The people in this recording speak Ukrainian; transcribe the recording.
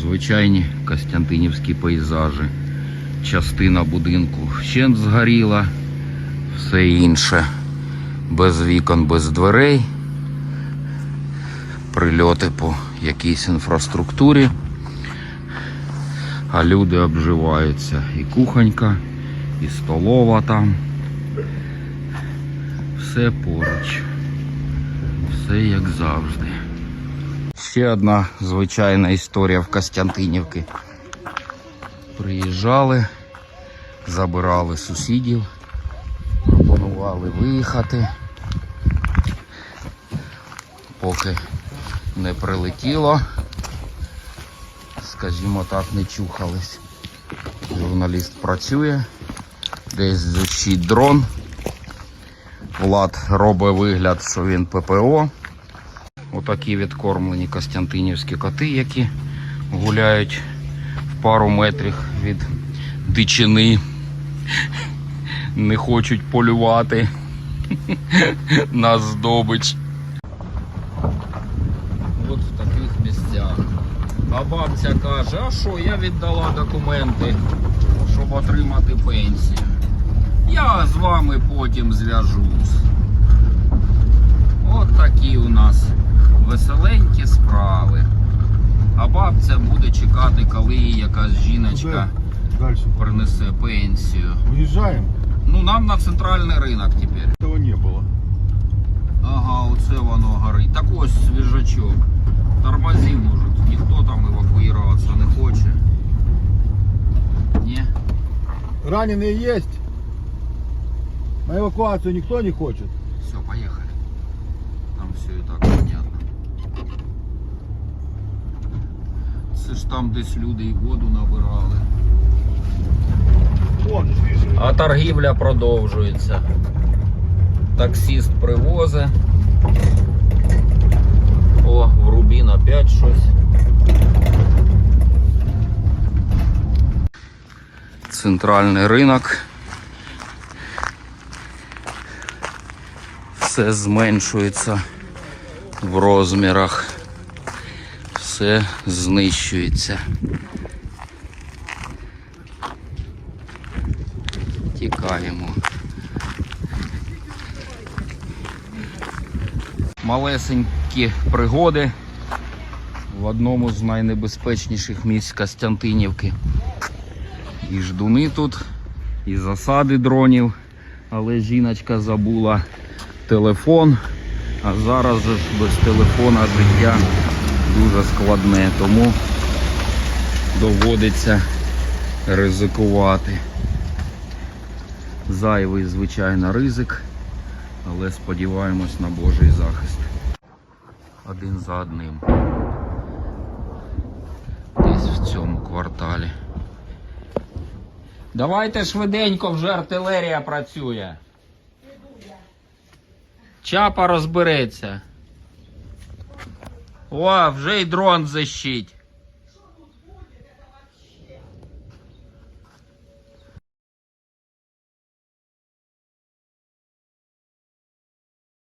Звичайні Костянтинівські пейзажі. Частина будинку вщент згоріла, все інше без вікон, без дверей. Прильоти по якійсь інфраструктурі. А люди обживаються. І кухонька, і столова там. Все поруч. Все як завжди. Ще одна звичайна історія в Костянтинівці. Приїжджали, забирали сусідів, пропонували виїхати. Поки не прилетіло, скажімо так, не чухались. Журналіст працює, десь звучить дрон. Влад робить вигляд, що він ППО. Отакі відкормлені Костянтинівські коти, які гуляють в пару метрів від дичини. Не хочуть полювати на здобич. От в таких місцях. А бабця каже, а що, я віддала документи, щоб отримати пенсію. Я з вами потім зв'яжусь. веселенькі справи. А бабця буде чекати, коли їй якась жіночка Дальше. принесе пенсію. Уезжаем? Ну нам на центральний ринок тепер. Этого не было. Ага, оце воно горить. Так ось свіжачок. Тормози, може. Ніхто там евакуюватися не хоче. Ні? Раненые есть? На эвакуацию никто не хочет? Все, поехали. Там все і так Це ж там десь люди і воду набирали. А торгівля продовжується. Таксіст привозить. О, в Рубін опять щось. Центральний ринок. Все зменшується в розмірах. Все знищується. Тікаємо. Малесенькі пригоди в одному з найнебезпечніших місць Костянтинівки. І ждуни тут, і засади дронів, але жіночка забула телефон, а зараз без телефона життя дуже складне, тому доводиться ризикувати. Зайвий, звичайно, ризик, але сподіваємось на Божий захист. Один за одним. Десь в цьому кварталі. Давайте швиденько вже артилерія працює. Чапа розбереться. О, вже й дрон защить.